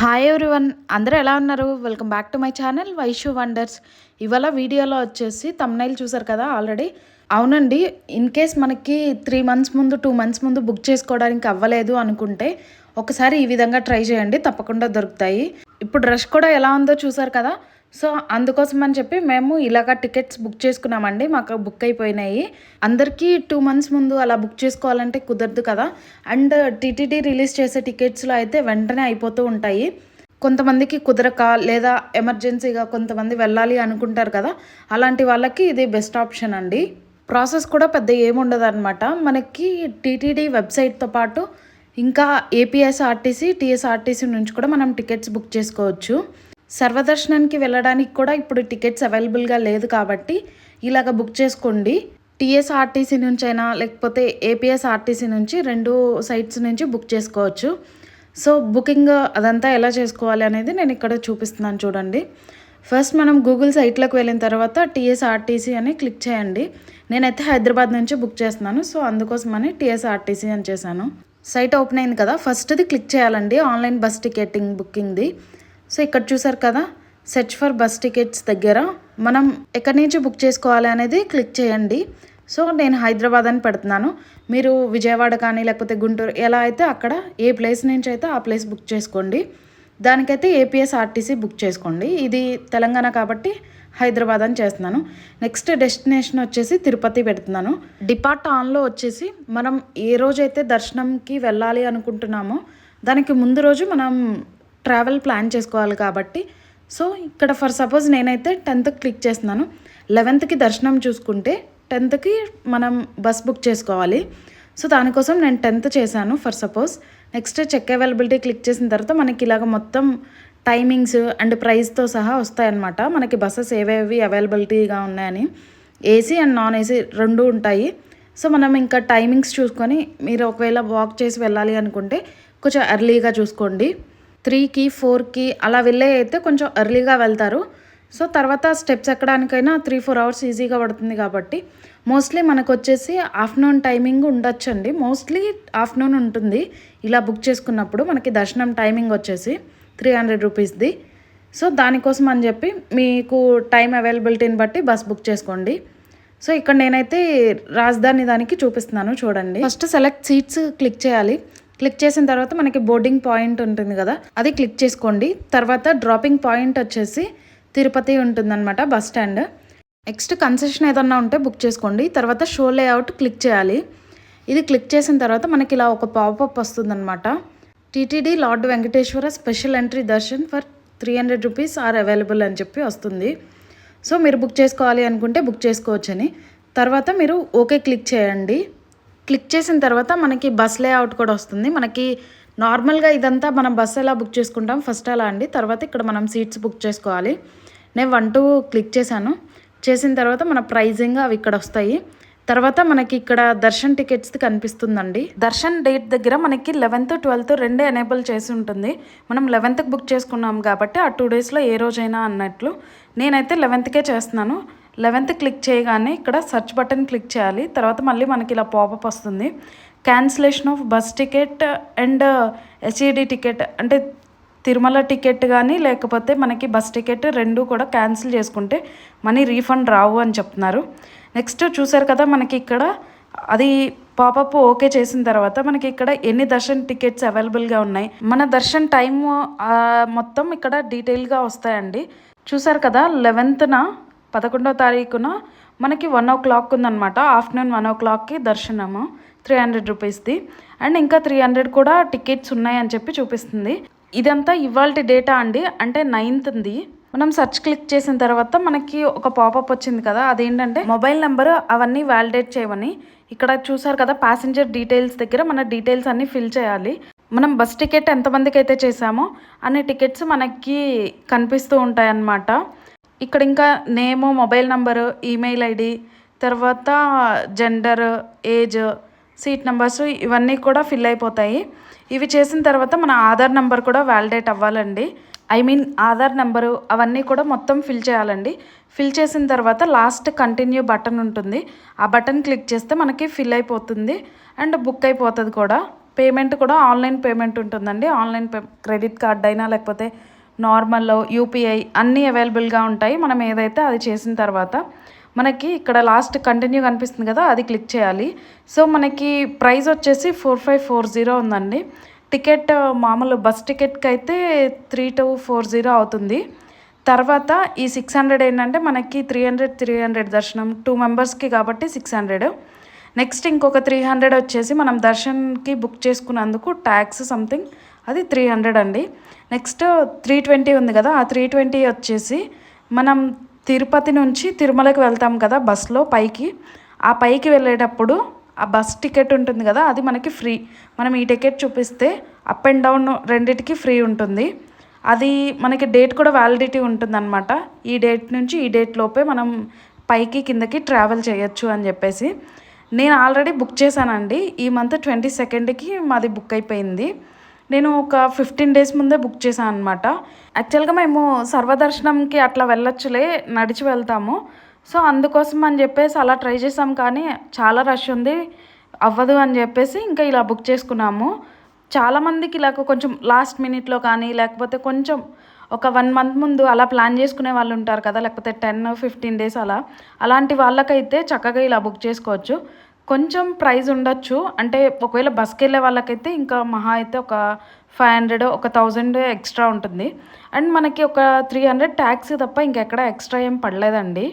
Hi everyone అందరూ ఎలా ఉన్నారు? Welcome back to my channel Vaishu wonders ఇవాళ వీడియోలో వచ్చేసి తమ్నైల్ చూసారు కదా ఆల్రెడీ అవునండి. ఇన్ కేస్ మనకి త్రీ మంత్స్ ముందు టూ మంత్స్ ముందు బుక్ చేసుకోవడానికి అవ్వలేదు అనుకుంటే ఒకసారి ఈ విధంగా ట్రై చేయండి. తప్పకుండా దొరుకుతాయి. ఇప్పుడు రష్ కూడా ఎలా ఉందో చూసారు కదా? సో అందుకోసం అని చెప్పి మేము ఇలాగ టికెట్స్ బుక్ చేసుకున్నామండి. మాకు బుక్ అయిపోయినాయి. అందరికీ టూ మంత్స్ ముందు అలా బుక్ చేసుకోవాలంటే కుదరదు కదా. అండ్ టీటీడీ రిలీజ్ చేసే టికెట్స్లో అయితే వెంటనే అయిపోతూ ఉంటాయి. కొంతమందికి కుదరక లేదా ఎమర్జెన్సీగా కొంతమంది వెళ్ళాలి అనుకుంటారు కదా. అలాంటి వాళ్ళకి ఇది బెస్ట్ ఆప్షన్ అండి. ప్రాసెస్ కూడా పెద్ద ఏముండదు అనమాట మనకి టీటీడీ వెబ్సైట్తో పాటు ఇంకా ఏపీఎస్ఆర్టీసీ టీఎస్ఆర్టీసీ నుంచి కూడా మనం టికెట్స్ బుక్ చేసుకోవచ్చు. సర్వదర్శనానికి వెళ్ళడానికి కూడా ఇప్పుడు టికెట్స్ అవైలబుల్గా లేదు కాబట్టి ఇలాగ బుక్ చేసుకోండి. టీఎస్ఆర్టీసీ నుంచి అయినా లేకపోతే ఏపీఎస్ఆర్టీసీ నుంచి రెండు సైట్స్ నుంచి బుక్ చేసుకోవచ్చు. సో బుకింగ్ అదంతా ఎలా చేసుకోవాలి అనేది నేను ఇక్కడ చూపిస్తున్నాను చూడండి. ఫస్ట్ మనం గూగుల్ సైట్లోకి వెళ్ళిన తర్వాత టీఎస్ఆర్టీసీ అని క్లిక్ చేయండి. నేనైతే హైదరాబాద్ నుంచి బుక్ చేస్తున్నాను. సో అందుకోసమని టీఎస్ఆర్టీసీ అని చేశాను. సైట్ ఓపెన్ అయింది కదా ఫస్ట్ది క్లిక్ చేయాలండి. ఆన్లైన్ బస్ టికెటింగ్ బుకింగ్ది. సో ఇక్కడ చూసారు కదా? సెర్చ్ ఫర్ బస్ టికెట్స్ దగ్గర మనం ఎక్కడి నుంచి బుక్ చేసుకోవాలి అనేది క్లిక్ చేయండి. సో నేను హైదరాబాద్ అని పెడుతున్నాను. మీరు విజయవాడ కానీ లేకపోతే గుంటూరు ఎలా అయితే అక్కడ ఏ ప్లేస్ నుంచి అయితే ఆ ప్లేస్ బుక్ చేసుకోండి. దానికైతే ఏపీఎస్ఆర్టీసీ బుక్ చేసుకోండి. ఇది తెలంగాణ కాబట్టి హైదరాబాద్ అని చేస్తున్నాను. నెక్స్ట్ డెస్టినేషన్ వచ్చేసి తిరుపతి పెడుతున్నాను. డిపార్ట్ ఆన్లో వచ్చేసి మనం ఏ రోజైతే దర్శనంకి వెళ్ళాలి అనుకుంటున్నామో దానికి ముందు రోజు మనం ట్రావెల్ ప్లాన్ చేసుకోవాలి కాబట్టి. సో ఇక్కడ ఫర్ సపోజ్ నేనైతే టెన్త్ క్లిక్ చేస్తున్నాను. లెవెన్త్కి దర్శనం చూసుకుంటే టెన్త్కి మనం బస్ బుక్ చేసుకోవాలి. సో దానికోసం నేను టెన్త్ చేశాను for suppose next check availability click చేసిన తర్వాత మనకి ఇలాగ మొత్తం టైమింగ్స్ అండ్ ప్రైస్తో సహా వస్తాయన్నమాట. మనకి బస్సెస్ ఏవేవి అవైలబిలిటీగా ఉన్నాయని. ఏసీ అండ్ నాన్ ఏసీ రెండు ఉంటాయి. సో మనం ఇంకా టైమింగ్స్ చూసుకొని మీరు ఒకవేళ వాక్ చేసి వెళ్ళాలి అనుకుంటే కొంచెం ఎర్లీగా చూసుకోండి. త్రీకి ఫోర్కి అలా వెళ్ళే అయితే కొంచెం ఎర్లీగా వెళ్తారు. సో తర్వాత స్టెప్స్ ఎక్కడానికైనా త్రీ ఫోర్ అవర్స్ ఈజీగా పడుతుంది కాబట్టి మోస్ట్లీ మనకు వచ్చేసి ఆఫ్టర్నూన్ టైమింగ్ ఉండొచ్చండి. మోస్ట్లీ ఆఫ్టర్నూన్ ఉంటుంది. ఇలా బుక్ చేసుకున్నప్పుడు మనకి దర్శనం టైమింగ్ వచ్చేసి త్రీ హండ్రెడ్ రూపీస్ది. సో దానికోసం అని చెప్పి మీకు టైం అవైలబిలిటీని బట్టి బస్ బుక్ చేసుకోండి. సో ఇక్కడ నేనైతే రాజధాని దానికి చూపిస్తున్నాను చూడండి. ఫస్ట్ సెలెక్ట్ సీట్స్ క్లిక్ చేయాలి. క్లిక్ చేసిన తర్వాత మనకి బోర్డింగ్ పాయింట్ ఉంటుంది కదా అది క్లిక్ చేసుకోండి. తర్వాత డ్రాపింగ్ పాయింట్ వచ్చేసి తిరుపతి ఉంటుందన్నమాట బస్ స్టాండ్. నెక్స్ట్ కన్సెషన్ ఏదన్నా ఉంటే బుక్ చేసుకోండి. తర్వాత షో లేఅవుట్ క్లిక్ చేయాలి. ఇది క్లిక్ చేసిన తర్వాత మనకి ఇలా ఒక పాపప్ వస్తుందన్నమాట. TTD lord Venkateswara special entry darshan for three hundred rupees are available అని చెప్పి వస్తుంది. సో మీరు బుక్ చేసుకోవాలి అనుకుంటే బుక్ చేసుకోవచ్చని. తర్వాత మీరు ఓకే క్లిక్ చేయండి. క్లిక్ చేసిన తర్వాత మనకి బస్ లేఅవుట్ కూడా వస్తుంది. మనకి నార్మల్గా ఇదంతా మనం బస్ ఎలా బుక్ చేసుకుంటాం? ఫస్ట్ అలా అండి. తర్వాత ఇక్కడ మనం సీట్స్ బుక్ చేసుకోవాలి. నేను వన్ టూ క్లిక్ చేశాను. చేసిన తర్వాత మన ప్రైజింగ్ అవి ఇక్కడ వస్తాయి. తర్వాత మనకి ఇక్కడ దర్శన్ టికెట్స్ కనిపిస్తుందండి. దర్శన్ డేట్ దగ్గర మనకి లెవెన్త్ ట్వెల్త్ రెండే ఎనేబుల్ చేసి ఉంటుంది. మనం లెవెన్త్కి బుక్ చేసుకున్నాం కాబట్టి ఆ టూ డేస్లో ఏ రోజైనా అన్నట్లు నేనైతే లెవెన్త్కే చేస్తున్నాను. లెవెన్త్ క్లిక్ చేయగానే ఇక్కడ సర్చ్ బటన్ క్లిక్ చేయాలి. తర్వాత మళ్ళీ మనకి ఇలా పాపప్ వస్తుంది. Cancellation of bus ticket and SED ticket అంటే తిరుమల టికెట్ కానీ లేకపోతే మనకి బస్ టికెట్ రెండు కూడా క్యాన్సిల్ చేసుకుంటే మనీ రీఫండ్ రావు అని చెప్తున్నారు. నెక్స్ట్ చూసారు కదా మనకి ఇక్కడ అది పాపప్ ఓకే చేసిన తర్వాత మనకి ఇక్కడ ఎన్ని దర్శన్ టికెట్స్ అవైలబుల్గా ఉన్నాయి. మన దర్శన్ టైం మొత్తం ఇక్కడ డీటెయిల్గా వస్తాయండి. చూసారు కదా లెవెన్త్న పదకొండవ తారీఖున మనకి వన్ ఓ క్లాక్ ఉందన్నమాట. ఆఫ్టర్నూన్ వన్ ఓ క్లాక్కి దర్శనము త్రీ హండ్రెడ్ రూపీస్ది అండ్ ఇంకా త్రీ హండ్రెడ్ కూడా టికెట్స్ ఉన్నాయని చెప్పి చూపిస్తుంది. ఇదంతా ఇవాళ డేటా అండి. అంటే నైన్త్ది మనం సెర్చ్ క్లిక్ చేసిన తర్వాత మనకి ఒక పాపప్ వచ్చింది కదా. అదేంటంటే మొబైల్ నెంబర్ అవన్నీ వ్యాలిడేట్ చేయమని. ఇక్కడ చూసారు కదా ప్యాసింజర్ డీటెయిల్స్ దగ్గర మన డీటెయిల్స్ అన్నీ ఫిల్ చేయాలి. మనం బస్ టికెట్ ఎంతమందికి అయితే చేసామో అన్ని టికెట్స్ మనకి కనిపిస్తూ ఉంటాయి అన్నమాట ఇక్కడ ఇంకా name mobile number email ID తర్వాత జెండర్ ఏజ్ సీట్ నెంబర్స్ ఇవన్నీ కూడా ఫిల్ అయిపోతాయి. ఇవి చేసిన తర్వాత మన ఆధార్ నెంబర్ కూడా వ్యాలిడేట్ అవ్వాలండి. ఐ మీన్ ఆధార్ నెంబరు అవన్నీ కూడా మొత్తం ఫిల్ చేయాలండి. ఫిల్ చేసిన తర్వాత లాస్ట్ కంటిన్యూ బటన్ ఉంటుంది. ఆ బటన్ క్లిక్ చేస్తే మనకి ఫిల్ అయిపోతుంది అండ్ బుక్ అయిపోతుంది కూడా. పేమెంట్ కూడా ఆన్లైన్ పేమెంట్ ఉంటుందండి. ఆన్లైన్ పే క్రెడిట్ కార్డ్ అయినా లేకపోతే నార్మల్ యూపీఐ అన్నీ అవైలబుల్గా ఉంటాయి. మనం ఏదైతే అది చేసిన తర్వాత మనకి ఇక్కడ లాస్ట్ కంటిన్యూ కనిపిస్తుంది కదా అది క్లిక్ చేయాలి. సో మనకి ప్రైస్ వచ్చేసి ఫోర్ ఫైవ్ ఫోర్ జీరో ఉందండి. టికెట్ మామూలు బస్ టికెట్కి అయితే త్రీ టూ ఫోర్ జీరో అవుతుంది. తర్వాత ఈ సిక్స్ హండ్రెడ్ ఏంటంటే మనకి త్రీ హండ్రెడ్ త్రీ హండ్రెడ్ దర్శనం టూ మెంబర్స్కి కాబట్టి సిక్స్ హండ్రెడ్. నెక్స్ట్ ఇంకొక త్రీ హండ్రెడ్ వచ్చేసి మనం దర్శన్కి బుక్ చేసుకున్నందుకు ట్యాక్స్ సంథింగ్ అది త్రీ హండ్రెడ్ అండి. నెక్స్ట్ త్రీ ట్వంటీ ఉంది కదా ఆ త్రీ ట్వంటీ వచ్చేసి మనం తిరుపతి నుంచి తిరుమలకి వెళ్తాం కదా బస్లో పైకి. ఆ పైకి వెళ్ళేటప్పుడు ఆ బస్ టికెట్ ఉంటుంది కదా అది మనకి ఫ్రీ. మనం ఈ టికెట్ చూపిస్తే అప్ అండ్ డౌన్ రెండిటికి ఫ్రీ ఉంటుంది. అది మనకి డేట్ కూడా వ్యాలిడిటీ ఉంటుందన్నమాట. ఈ డేట్ నుంచి ఈ డేట్ లోపే మనం పైకి కిందకి ట్రావెల్ చేయొచ్చు అని చెప్పేసి. నేను ఆల్రెడీ బుక్ చేశానండి. ఈ మంత్ ట్వంటీ సెకండ్కి మాది బుక్ అయిపోయింది. నేను ఒక ఫిఫ్టీన్ డేస్ ముందే బుక్ చేశాను అనమాట యాక్చువల్గా మేము సర్వదర్శనంకి అట్లా వెళ్ళొచ్చులే నడిచి వెళ్తాము. సో అందుకోసం అని చెప్పేసి అలా ట్రై చేసాం కానీ చాలా రష్ ఉంది. అవ్వదు అని చెప్పేసి ఇంకా ఇలా బుక్ చేసుకున్నాము. చాలామందికి ఇలా కొంచెం లాస్ట్ మినిట్లో కానీ లేకపోతే కొంచెం ఒక వన్ మంత్ ముందు అలా ప్లాన్ చేసుకునే వాళ్ళు ఉంటారు కదా లేకపోతే టెన్ ఫిఫ్టీన్ డేస్ అలా. అలాంటి వాళ్ళకైతే చక్కగా ఇలా బుక్ చేసుకోవచ్చు. కొంచెం ప్రైస్ ఉండొచ్చు. అంటే ఒకవేళ బస్కి వెళ్ళే వాళ్ళకైతే ఇంకా మహా అయితే ఒక ఫైవ్ హండ్రెడ్ ఒక థౌజండ్ ఎక్స్ట్రా ఉంటుంది. అండ్ మనకి ఒక త్రీ హండ్రెడ్ ట్యాక్సీ తప్ప ఇంకెక్కడ ఎక్స్ట్రా ఏం పడలేదండి.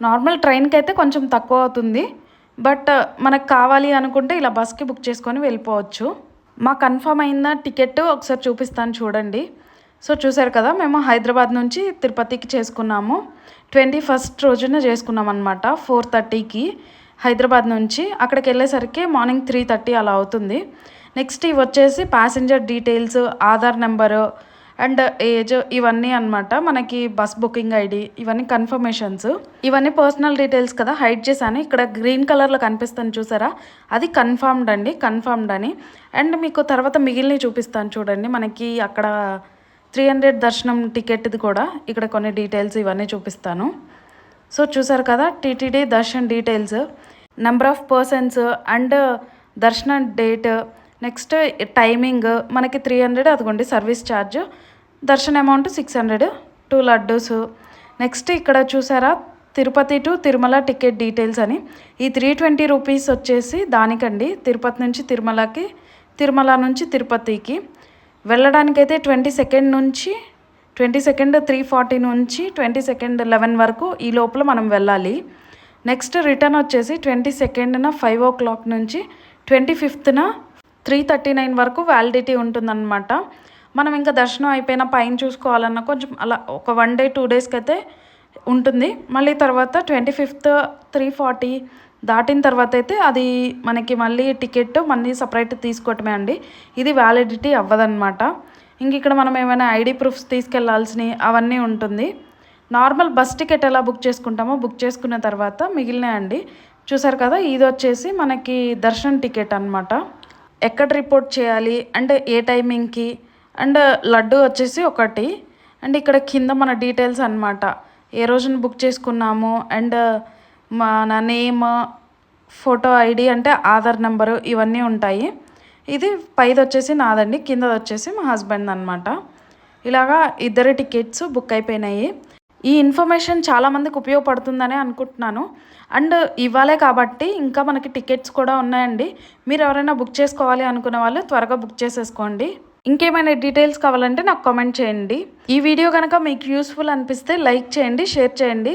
నార్మల్ ట్రైన్కి అయితే కొంచెం తక్కువ అవుతుంది. బట్ మనకు కావాలి అనుకుంటే ఇలా బస్కి బుక్ చేసుకొని వెళ్ళిపోవచ్చు. మా కన్ఫర్మ్ అయిన టికెట్ ఒకసారి చూపిస్తాను చూడండి. సో చూసారు కదా మేము హైదరాబాద్ నుంచి తిరుపతికి చేసుకున్నాము. ట్వంటీ ఫస్ట్ రోజున చేసుకున్నాం అనమాట ఫోర్ థర్టీకి. హైదరాబాద్ నుంచి అక్కడికి వెళ్ళేసరికి మార్నింగ్ త్రీ థర్టీ అలా అవుతుంది. నెక్స్ట్ ఇవి వచ్చేసి passenger details Aadhaar number and age ఇవన్నీ అనమాట మనకి బస్ బుకింగ్ ఐడి ఇవన్నీ కన్ఫర్మేషన్స్. ఇవన్నీ పర్సనల్ డీటెయిల్స్ కదా హైడ్ చేశాను. ఇక్కడ గ్రీన్ కలర్లో కనిపిస్తాను చూసారా? అది కన్ఫర్మ్డ్ అండి కన్ఫర్మ్డ్ అని. అండ్ మీకు తర్వాత మిగిలినవి చూపిస్తాను చూడండి మనకి అక్కడ త్రీ హండ్రెడ్ దర్శనం టికెట్ది కూడా ఇక్కడ కొన్ని డీటెయిల్స్ ఇవన్నీ చూపిస్తాను. సో చూసారు కదా TTD darshan details number of persons and దర్శనం డేట్ నెక్స్ట్ టైమింగ్ మనకి త్రీ హండ్రెడ్ అదిగోండి సర్వీస్ ఛార్జ్ దర్శన amount six hundred two laddus. Next ఇక్కడ చూసారా Tirupati to Tirumala ticket details అని. ఈ త్రీ ట్వంటీ రూపీస్ వచ్చేసి దానికండి తిరుపతి నుంచి తిరుమలకి తిరుమల నుంచి తిరుపతికి. వెళ్ళడానికైతే ట్వంటీ సెకండ్ నుంచి ట్వంటీ సెకండ్ త్రీ ఫార్టీ నుంచి ట్వంటీ సెకండ్ లెవెన్ వరకు ఈ లోపల మనం వెళ్ళాలి. నెక్స్ట్ రిటర్న్ వచ్చేసి ట్వంటీ సెకండ్న ఫైవ్ ఓ క్లాక్ నుంచి ట్వంటీ ఫిఫ్త్న త్రీ థర్టీ నైన్ వరకు వ్యాలిడిటీ ఉంటుందన్నమాట. మనం ఇంకా దర్శనం అయిపోయిన పైన చూసుకోవాలన్నా కొంచెం అలా ఒక వన్ డే టూ డేస్కి అయితే ఉంటుంది. మళ్ళీ తర్వాత ట్వంటీ ఫిఫ్త్ త్రీ ఫార్టీ దాటిన తర్వాత అయితే అది మనకి మళ్ళీ టికెట్ మళ్ళీ సపరేట్ తీసుకోవటమే అండి. ఇది వ్యాలిడిటీ అవ్వదన్నమాట. ఇంక ఇక్కడ మనం ఏమైనా ఐడి ప్రూఫ్స్ తీసుకెళ్ళాల్సినవి అవన్నీ ఉంటుంది. నార్మల్ బస్ టికెట్ ఎలా బుక్ చేసుకుంటామో బుక్ చేసుకున్న తర్వాత మిగిలినాయండి చూసారు కదా ఇది వచ్చేసి మనకి దర్శన్ టికెట్ అనమాట ఎక్కడ రిపోర్ట్ చేయాలి? అంటే ఏ టైమింగ్కి? అండ్ లడ్డు వచ్చేసి ఒకటి. అండ్ ఇక్కడ కింద మన డీటెయిల్స్ అనమాట ఏ రోజున బుక్ చేసుకున్నాము? అండ్ మన నేమ్ ఫోటో ఐడి అంటే ఆధార్ నెంబరు ఇవన్నీ ఉంటాయి. ఇది పైది వచ్చేసి నాదండి కిందది వచ్చేసి మా హస్బెండ్ అనమాట ఇలాగా ఇద్దరు టికెట్స్ బుక్ అయిపోయినాయి. ఈ ఇన్ఫర్మేషన్ చాలామందికి ఉపయోగపడుతుందనే అనుకుంటున్నాను. అండ్ ఇవ్వాలే కాబట్టి ఇంకా మనకి టికెట్స్ కూడా ఉన్నాయండి. మీరు ఎవరైనా బుక్ చేసుకోవాలి అనుకునే వాళ్ళు త్వరగా బుక్ చేసేసుకోండి. ఇంకేమైనా డీటెయిల్స్ కావాలంటే నాకు కామెంట్ చేయండి. ఈ వీడియో కనుక మీకు యూస్ఫుల్ అనిపిస్తే లైక్ చేయండి షేర్ చేయండి.